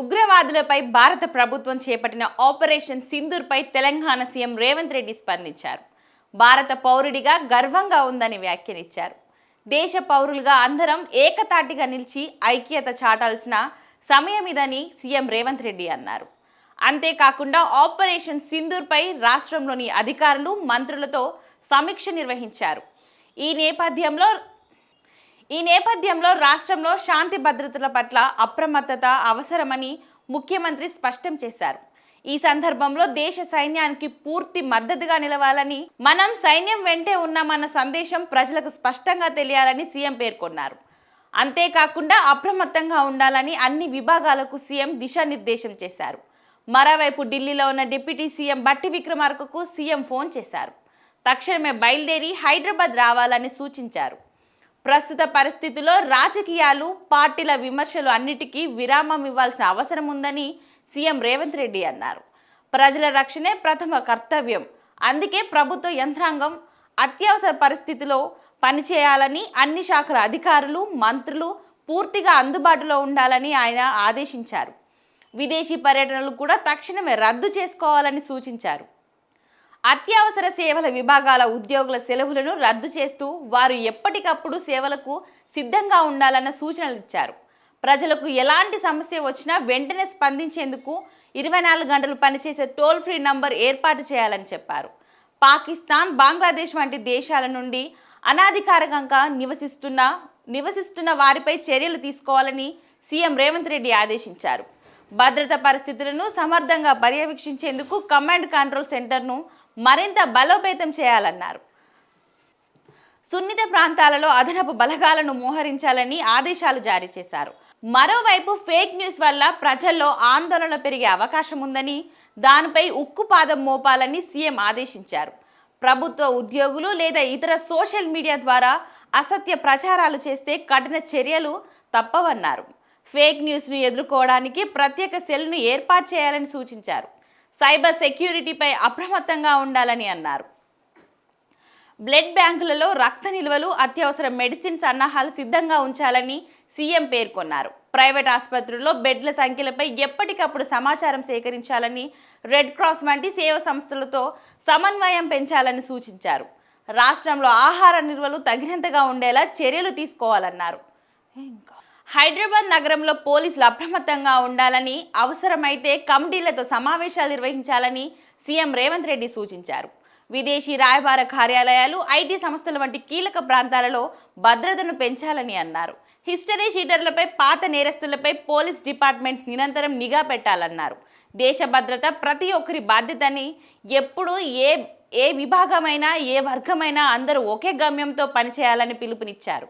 ఉగ్రవాదులపై భారత ప్రభుత్వం చేపట్టిన ఆపరేషన్ సింధూర్పై తెలంగాణ సీఎం రేవంత్ రెడ్డి స్పందించారు. భారత పౌరుడిగా గర్వంగా ఉందని వ్యాఖ్యానించారు దేశ పౌరులుగా అందరం ఏకతాటిగా నిలిచి ఐక్యత చాటాల్సిన సమయం ఇదని సీఎం రేవంత్ రెడ్డి అన్నారు. అంతేకాకుండా ఆపరేషన్ సింధూర్పై రాష్ట్రంలోని అధికారులు మంత్రులతో సమీక్ష నిర్వహించారు. ఈ నేపథ్యంలో ఈ నేపథ్యంలో రాష్ట్రంలో శాంతి భద్రతల పట్ల అప్రమత్తత అవసరమని ముఖ్యమంత్రి స్పష్టం చేశారు. ఈ సందర్భంలో దేశ సైన్యానికి పూర్తి మద్దతుగా నిలవాలని మనం సైన్యం వెంటే ఉన్నామన్న సందేశం ప్రజలకు స్పష్టంగా తెలియాలని సీఎం పేర్కొన్నారు. అంతేకాకుండా అప్రమత్తంగా ఉండాలని అన్ని విభాగాలకు సీఎం దిశానిర్దేశం చేశారు. మరోవైపు ఢిల్లీలో ఉన్న డిప్యూటీ సీఎం బట్టి విక్రమార్కకు సీఎం ఫోన్ చేశారు. తక్షణమే బయలుదేరి హైదరాబాద్ రావాలని సూచించారు. ప్రస్తుత పరిస్థితుల్లో రాజకీయాలు పార్టీల విమర్శలు అన్నిటికీ విరామం ఇవ్వాల్సిన అవసరం ఉందని సీఎం రేవంత్ రెడ్డి అన్నారు. ప్రజల రక్షణే ప్రథమ కర్తవ్యం. అందుకే ప్రభుత్వ యంత్రాంగం అత్యవసర పరిస్థితిలో పనిచేయాలని అన్ని శాఖల అధికారులు మంత్రులు పూర్తిగా అందుబాటులో ఉండాలని ఆయన ఆదేశించారు. విదేశీ పర్యటనలు కూడా తక్షణమే రద్దు చేసుకోవాలని సూచించారు. అత్యవసర సేవల విభాగాల ఉద్యోగుల సెలవులను రద్దు చేస్తూ వారు ఎప్పటికప్పుడు సేవలకు సిద్ధంగా ఉండాలన్న సూచనలు ఇచ్చారు. ప్రజలకు ఎలాంటి సమస్య వచ్చినా వెంటనే స్పందించేందుకు ఇరవై నాలుగు గంటలు పనిచేసే టోల్ ఫ్రీ నంబర్ ఏర్పాటు చేయాలని చెప్పారు. పాకిస్తాన్ బంగ్లాదేశ్ వంటి దేశాల నుండి అనాధికారికంగా నివసిస్తున్న నివసిస్తున్న వారిపై చర్యలు తీసుకోవాలని సీఎం రేవంత్ రెడ్డి ఆదేశించారు. భద్రతా పరిస్థితులను సమర్థంగా పర్యవేక్షించేందుకు కమాండ్ కంట్రోల్ సెంటర్ను మరింత బలోపేతం చేయాలన్నారు. సున్నిత ప్రాంతాలలో అదనపు బలగాలను మోహరించాలని ఆదేశాలు జారీ చేశారు. మరోవైపు ఫేక్ న్యూస్ వల్ల ప్రజల్లో ఆందోళన పెరిగే అవకాశం ఉందని దానిపై ఉక్కుపాదం మోపాలని సీఎం ఆదేశించారు. ప్రభుత్వ ఉద్యోగులు లేదా ఇతర సోషల్ మీడియా ద్వారా అసత్య ప్రచారాలు చేస్తే కఠిన చర్యలు తప్పవన్నారు. ఫేక్ న్యూస్ను ఎదుర్కోవడానికి ప్రత్యేక సెల్ను ఏర్పాటు చేయాలని సూచించారు. సైబర్ సెక్యూరిటీపై అప్రమత్తంగా ఉండాలని అన్నారు. బ్లడ్ బ్యాంకులలో రక్త నిల్వలు అత్యవసర మెడిసిన్ సన్నాహాలు సిద్ధంగా ఉంచాలని సీఎం పేర్కొన్నారు. ప్రైవేట్ ఆసుపత్రుల్లో బెడ్ల సంఖ్యలపై ఎప్పటికప్పుడు సమాచారం సేకరించాలని రెడ్ క్రాస్ వంటి సేవా సంస్థలతో సమన్వయం పెంచాలని సూచించారు. రాష్ట్రంలో ఆహార నిల్వలు తగినంతగా ఉండేలా చర్యలు తీసుకోవాలన్నారు. ఇంకా హైదరాబాద్ నగరంలో పోలీసులు అప్రమత్తంగా ఉండాలని అవసరమైతే కమిటీలతో సమావేశాలు నిర్వహించాలని సీఎం రేవంత్ రెడ్డి సూచించారు. విదేశీ రాయబార కార్యాలయాలు ఐటీ సంస్థల వంటి కీలక ప్రాంతాలలో భద్రతను పెంచాలని అన్నారు. హిస్టరీ షీటర్లపై పాత నేరస్తులపై పోలీస్ డిపార్ట్మెంట్ నిరంతరం నిఘా పెట్టాలన్నారు. దేశ భద్రత ప్రతి ఒక్కరి బాధ్యతని ఎప్పుడు ఏ ఏ విభాగమైనా ఏ వర్గమైనా అందరూ ఒకే గమ్యంతో పనిచేయాలని పిలుపునిచ్చారు.